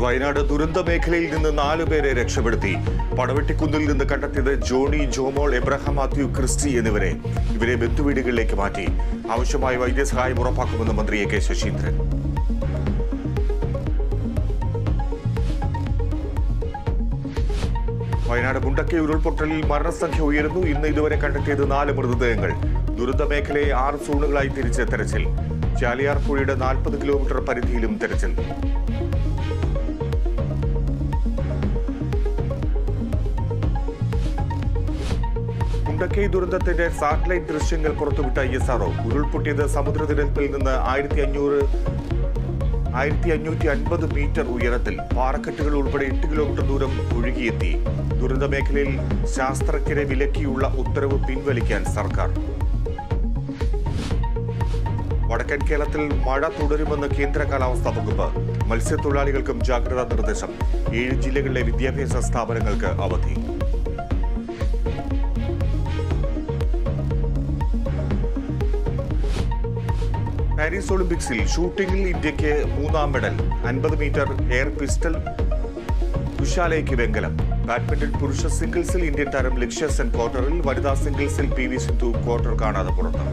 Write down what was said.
വയനാട് ദുരന്ത മേഖലയിൽ നിന്ന് നാലുപേരെ രക്ഷപ്പെടുത്തി. പടവെട്ടിക്കുന്നിൽ നിന്ന് കണ്ടെത്തിയത് ജോണി ജോമോൾ എബ്രഹാം മാത്യു ക്രിസ്റ്റി എന്നിവരെ ഇവരെ ബന്ധുവീടുകളിലേക്ക് മാറ്റി. ആവശ്യമായ വൈദ്യസഹായം ഉറപ്പാക്കുമെന്ന് മന്ത്രി എ കെ ശശീന്ദ്രൻ. വയനാട് മുണ്ടക്കൈ ഉരുൾപൊട്ടലിൽ മരണസംഖ്യ ഉയരുന്നു. ഇന്ന് ഇതുവരെ കണ്ടെത്തിയത് നാല് മൃതദേഹങ്ങൾ. ദുരന്ത മേഖലയെ ആറ് സോണുകളായി തിരിച്ച് തെരച്ചിൽ. ചാലിയാർ പുഴയുടെ നാൽപ്പത് കിലോമീറ്റർ പരിധിയിലും തെരച്ചിൽ. മുണ്ടക്കൈ ദുരന്തത്തിന്റെ സാറ്റലൈറ്റ് ദൃശ്യങ്ങൾ പുറത്തുവിട്ട എസ് ആർഒ ഉരുൾപൊട്ടിയത് സമുദ്രനിരപ്പിൽ നിന്ന് ആയിരത്തി അഞ്ഞൂറ് ആയിരത്തി അഞ്ഞൂറ്റി അൻപത് മീറ്റർ ഉയരത്തിൽ പാറക്കെട്ടുകൾ ഉൾപ്പെടെ എട്ട് കിലോമീറ്റർ ദൂരം ഒഴുകിയെത്തി. ദുരന്ത മേഖലയിൽ ശാസ്ത്രജ്ഞരെ വിലക്കിയുള്ള ഉത്തരവ് പിൻവലിക്കാൻ സർക്കാർ. വടക്കൻ കേരളത്തിൽ മഴ തുടരുമെന്ന് കേന്ദ്ര കാലാവസ്ഥാ വകുപ്പ്. മത്സ്യത്തൊഴിലാളികൾക്കും ജാഗ്രതാ നിർദ്ദേശം. ഏഴ് ജില്ലകളിലെ വിദ്യാഭ്യാസ സ്ഥാപനങ്ങൾക്ക് അവധി. പാരീസ് ഒളിമ്പിക്സിൽ ഷൂട്ടിംഗിൽ ഇന്ത്യയ്ക്ക് മൂന്നാം മെഡൽ അൻപത് മീറ്റർ എയർ പിസ്റ്റൽ വിശാലയ്ക്ക് വെങ്കലം. ബാഡ്മിന്റൺ പുരുഷ സിംഗിൾസിൽ ഇന്ത്യൻ താരം ലക്ഷ്യ സെൻ ക്വാർട്ടറിൽ വനിതാ സിംഗിൾസിൽ പി വി സിന്ധു ക്വാർട്ടർ കാണാതെ പുറത്ത്